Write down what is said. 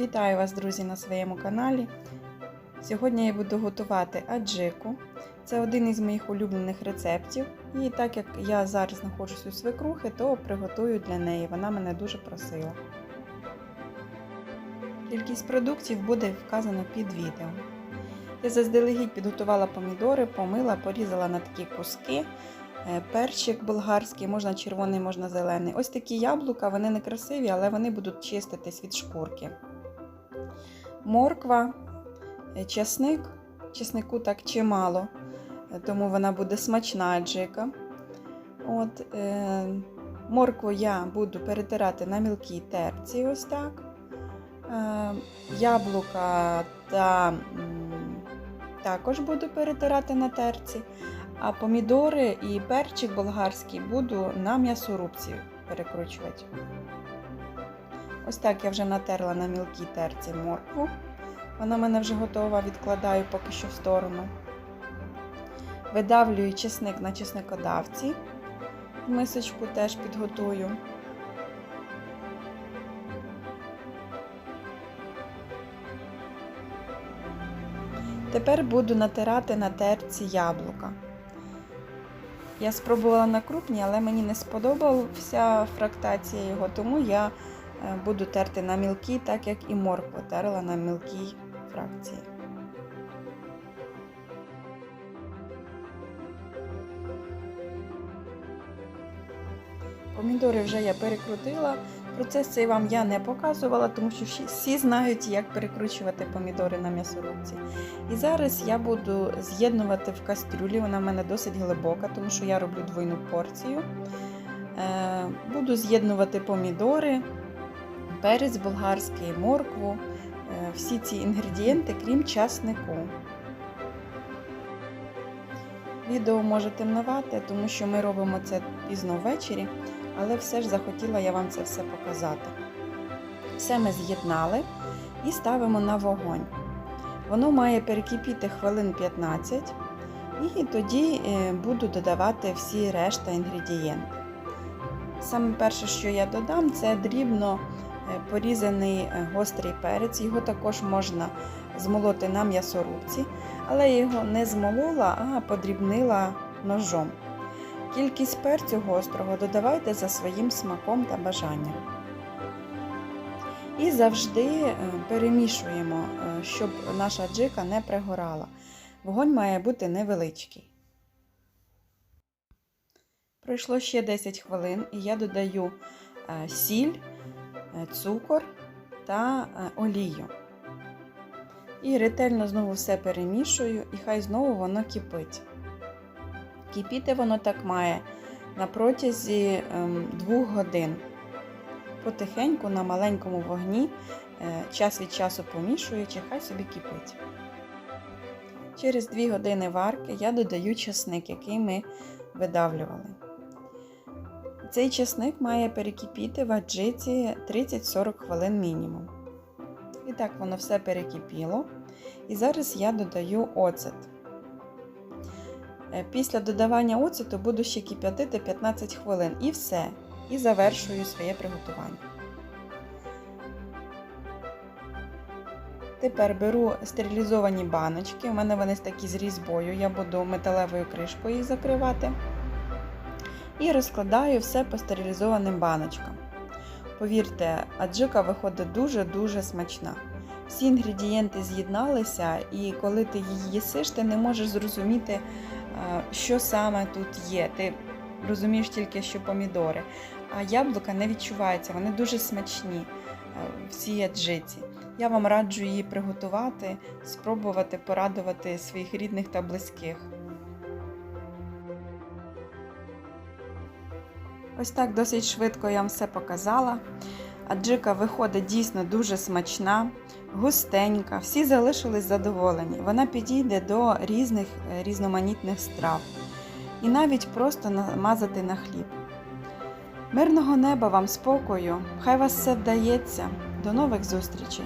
Вітаю вас, друзі, на своєму каналі. Сьогодні я буду готувати аджику. Це один із моїх улюблених рецептів. І так як я зараз знаходжусь у свекрухи, то приготую для неї. Вона мене дуже просила. Кількість продуктів буде вказано під відео. Я заздалегідь підготувала помідори, помила, порізала на такі куски. Е, Перчик болгарський, можна червоний, можна зелений. Ось такі яблука, вони не красиві, але вони будуть чиститись від шкурки. Морква, е, чесник. Чеснику так чимало, е, тому вона буде смачна аджика. От, е, моркву я буду перетирати на мілкій терці, ось так. Е, яблука та також буду перетирати на терці. А помідори і перчик болгарський буду на м'ясорубці перекручувати. Ось так я вже натерла на мілкій терці моркву. Вона в мене вже готова, відкладаю поки що в сторону. Видавлюю чесник на чесникодавці. Мисочку теж підготую. Тепер буду натирати на терці яблука. Я спробувала на крупні, але мені не сподобався фрактація його, тому я буду терти на мілкі, так як і моркву терла на мілкій фракції. Помідори вже я перекрутила. Процес цей вам я не показувала, тому що всі- всі знають, як перекручувати помідори на м'ясорубці. І зараз я буду з'єднувати в кастрюлі. Вона в мене досить глибока, тому що я роблю двойну порцію. Е, Буду з'єднувати помідори, перець болгарський, моркву, е, всі ці інгредієнти, крім часнику. Відео може темнувати, тому що ми робимо це пізно ввечері, але все ж захотіла я вам це все показати. Все ми з'єднали і ставимо на вогонь. Воно має перекипіти хвилин 15, і тоді е, буду додавати всі решта інгредієнти. Саме перше, що я додам, це дрібно порізаний е, гострий перець. Його також можна змолоти на м'ясорубці, але я його не змолола, а подрібнила ножом. Кількість перцю гострого додавайте за своїм смаком та бажанням. І завжди е, перемішуємо, е, щоб наша джика не пригорала. Вогонь має бути невеличкий. Пройшло ще 10 хвилин, і я додаю е, сіль, е, цукор та е, олію. І ретельно знову все перемішую, і хай знову воно кипить. Кипіти воно так має на протязі ем, 2 годин. Потихеньку на маленькому вогні, е, час від часу помішуючи, хай собі кипить. Через 2 години варки я додаю чесник, який ми видавлювали. Цей чесник має перекипіти в аджиці 30-40 хвилин мінімум. І так воно все перекипіло. І зараз я додаю оцет. Е, Після додавання оцету буду ще кип'ятити 15 хвилин і все. І завершую своє приготування. Тепер беру стерилізовані баночки. У мене вони такі з різьбою, я буду металевою кришкою їх закривати. І розкладаю все по стерилізованим баночкам. Повірте, аджика виходить дуже-дуже смачна. Всі інгредієнти з'єдналися, і коли ти її їсиш, ти не можеш зрозуміти, е, що саме тут є. Ти розумієш тільки, що помідори. А яблука не відчуваються, вони дуже смачні е, в аджиці. Я вам раджу її приготувати, спробувати порадувати своїх рідних та близьких. Ось так досить швидко я вам все показала. Аджика виходить дійсно дуже смачна, густенька, всі залишились задоволені. Вона підійде до різних е, різноманітних страв. І навіть просто намазати на хліб. Мирного неба вам спокою! Хай вас все вдається! До нових зустрічей!